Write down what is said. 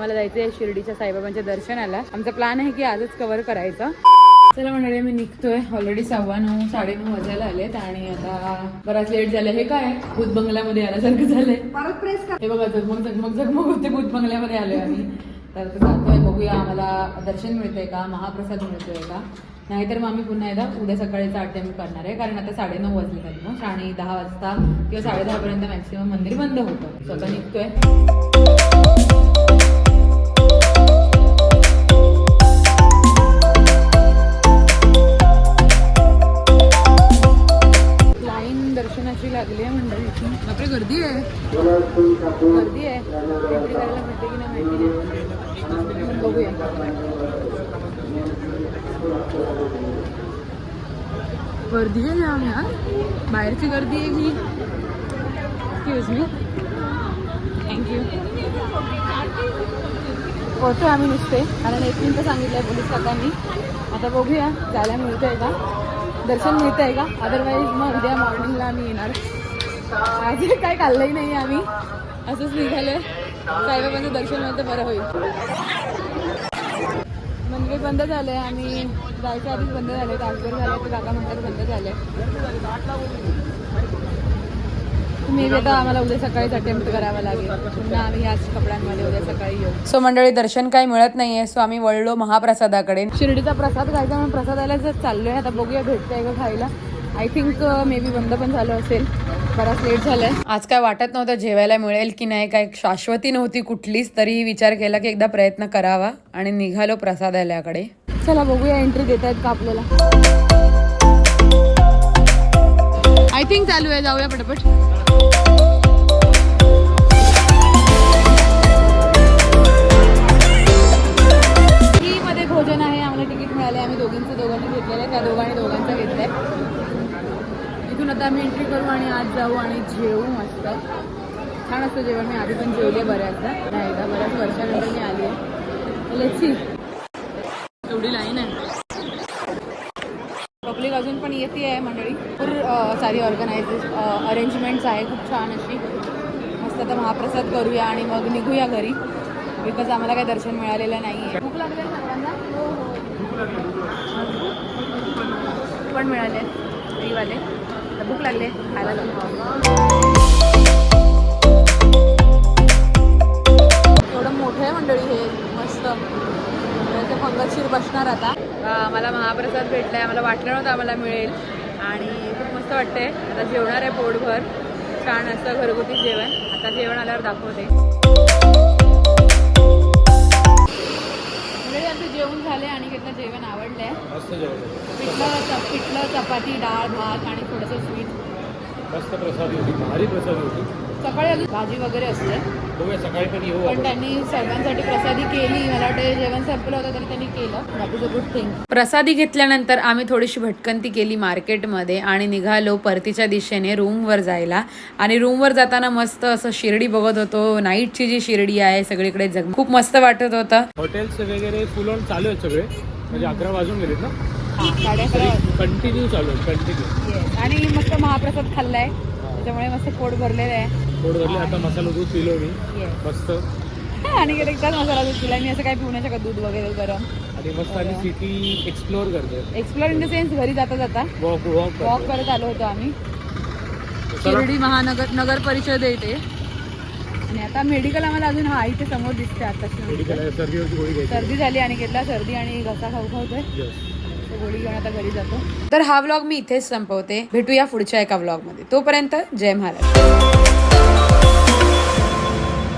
मला जायचंय शिर्डीच्या साईबाबांच्या दर्शनाला. आमचा प्लॅन आहे की आजच कव्हर करायचा. चला मंडळी मी निघतोय. ऑलरेडी सव्वा नऊ साडेनऊ वाजायला आलेत आणि आता बराच लेट झालं हे काय? भूत बंगल्यामध्ये आल्यासारखं झालंय. परत प्रेस हे बघा झगमग झगमग झगमग होते भूत बंगल्यामध्ये आलोय आम्ही. तर जातोय बघूया आम्हाला दर्शन मिळतंय का? महाप्रसाद मिळतोय का? नाहीतर मग आम्ही पुन्हा एकदा उद्या सकाळीचा अटेम्प्ट करणार आहे. कारण आता साडेनऊ वाजले मग आणि दहा वाजता किंवा साडेदहा पर्यंत मॅक्सिमम मंदिर बंद होतं. स्वतः निघतोय. लागली आहे मंडळीची बापरे गर्दी आहे. गर्दी आहे. एंट्री करायला भेटते की नाही माहिती नाही. बघूया. गर्दी आहे जाम यार. बाहेरची गर्दी आहे ही. एक्सक्यूज मी थँक्यू होतो आम्ही नुसते. कारण एक सांगितलं आहे पोलीस काकांनी. आता बघूया. जायला मिळतंय का? दर्शन मिळतंय का? अदरवाईज मग उद्या मॉर्निंगला आम्ही येणार. आज काय खाल्लंही नाही आम्ही. असंच निघालोय. साईबाबांचं दर्शन मिळतं बरं होईल. मंदिर बंद झालंय आम्ही जायच्या आधीच बंद झाले तासभर झाले तर काका म्हणतात बंद झाले आम्हाला उद्या अटेम्प्ट करावा लागेल. पुन्हा आम्ही याच कपड्यांमध्ये उद्या सकाळी येऊ. सो मंडळी दर्शन काही मिळत नाहीये सो आम्ही वळलो महाप्रसादाकडे. शिर्डीचा प्रसाद खायचा म्हणून प्रसादाला जर चाललोय. आता बघूया भेटतंय का खायला. आय थिंक मे बी बंद पण झालं असेल. बराच लेट झालाय. आज काय वाटत नव्हतं जेवायला मिळेल की नाही काय शाश्वती नव्हती कुठलीच तरी विचार केला की एकदा प्रयत्न करावा आणि निघालो प्रसादालयाकडे. चला बघूया एंट्री देत आहेत का आपल्याला. आय थिंक चालू आहे जाऊया पटपट. आता आम्ही एंट्री करू आणि आज जाऊ आणि जेवू मस्त. छान असतं जेवण. मी आधी पण जेवले बऱ्याचदा. नाही का बऱ्याच वर्षानंतर मी आली आहे. लेची एवढी लाईन आहे. पब्लिक अजून पण येते आहे मंडळी. भरपूर सारी ऑर्गनायझेस अरेंजमेंट्स आहे. खूप छान अशी. मस्त आता महाप्रसाद करूया आणि मग निघूया घरी. बिकॉज आम्हाला काही दर्शन मिळालेलं नाही आहे खूप हो, हो. लागले. पण मिळाले फ्रीवाले. भूक लागले खायला जाऊ. एवढं मोठं आहे मंडळी हे मस्त. ते पंगतशीर बसणार आता. मला महाप्रसाद भेटलाय मला वाटलं नव्हतं आम्हाला मिळेल. आणि खूप मस्त वाटतंय. आता जेवणार आहे पोटभर. छान असतं घरगुती जेवण. आता जेवण आल्यावर दाखवते. आमचं जेवण झाले आणि घेतलं जेवण आवडलंय. पिठलं पिठलं चपाती डाळ भात आणि थोडंसं स्वीट मस्त प्रसादी होती भारी प्रसादी होती. सकाळी अजून भाजी वगैरे असते. बघूया सकाळी पण येऊ पण आपण. त्यांनी सर्वांसाठी प्रसादी केली. मला वाटतं जेवण संपलं होतं तरी त्यांनी केलं. That is a good thing प्रसादी घेतल्यानंतर आम्ही थोडीशी भटकंती केली मार्केटमध्ये आणि निघालो परतीच्या दिशेने रूमवर जायला. आणि रूमवर जाताना मस्त असं शिर्डी बघत होतो. नाईटची जी शिर्डी आहे सगळीकडे जग खूप मस्त वाटत होतं. हॉटेल्स वगैरे फुल ऑन चालू आहेत सगळे. म्हणजे अकरा वाजून गेलेत ना? साडे अकरा वाजले. कंटिन्यू चालू आहेत कंटिन्यू Yes. आणि मस्त महाप्रसाद खाल्लाय. त्याच्यामुळे मस्त पोट भरलेलं आहे. पोट भरले आता मसाला दूध पिलो मी. Yes. मस्त. आणि एकदाच मसाला दूध पिला मी असं काही पिऊ नाही शकत दूध वगैरे गरम. आणि मस्त आणि सिटी एक्सप्लोअर करते एक्सप्लोर इन द सेन्स घरी जाता जाता. वॉक वॉक वॉक करत आलो होतो आम्ही. शिर्डी महानगर नगर परिषद आहे इथे आणि आता मेडिकल आम्हाला अजून हा इथे समोर दिसते आताशी. मेडिकल आहे. सर्दीवरची गोळी घ्यायची. सर्दी झाली आणि घेतला. सर्दी आणि घसा खाऊ Yes. गोळी घेऊन आता घरी जातो. तर हा व्लॉग मी इथेच संपवते. भेटूया पुढच्या एका व्लॉगमध्ये. तोपर्यंत जय महाराज.